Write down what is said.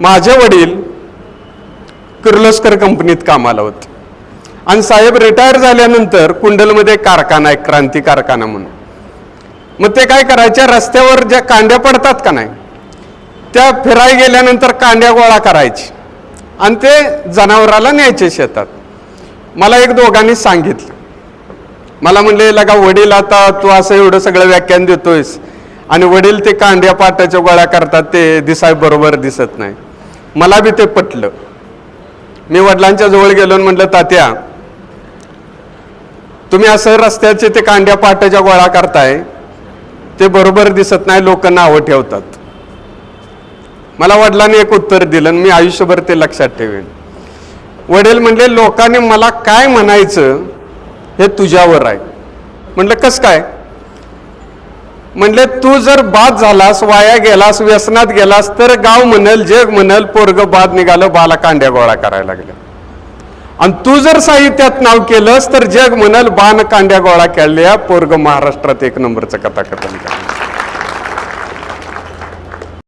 माझे वडील किर्लोस्कर कंपनीत कामाला होते. आणि साहेब रिटायर झाल्यानंतर कुंडलमध्ये कारखाना आहे क्रांती कारखाना म्हणून. मग ते काय करायच्या रस्त्यावर ज्या कांड्या पडतात का नाही त्या फिराय गेल्यानंतर कांड्या गोळा करायची. आणि ते जनावराला न्यायचे शेतात. मला एक दोघांनी सांगितलं. मला म्हणले लगा वडील आता तू असं एवढं सगळं व्याख्यान देतोयस. आणि वडील ते कांड्या पाटाच्या गोळ्या करतात ते दिसाय बरोबर दिसत नाही. मला बी ते पटलं. मी वडिलांच्या जवळ गेलो आणि म्हटलं तात्या तुम्ही असं रस्त्याचे ते कांड्या पाटाच्या गोळा करताय ते बरोबर दिसत नाही लोक नावं ठेवतात. मला वडिलांनी एक उत्तर दिलं आणि मी आयुष्यभर ते लक्षात ठेवेन. वडील म्हणले लोकांनी मला काय म्हणायचं हे तुझ्यावर आहे. म्हटलं कस काय? म्हणले तू जर बाद झालास वाया गेलास व्यसनात गेलास तर गाव म्हणल जग म्हणल पोरग बाद निघालं बाला कांड्या गोळा करायला लागलं. आणि तू जर साहित्यात नाव केलंस तर जग म्हणल बाण कांड्या गोळा केल्या पोरग महाराष्ट्रात एक नंबरचं कथाकथन केलं.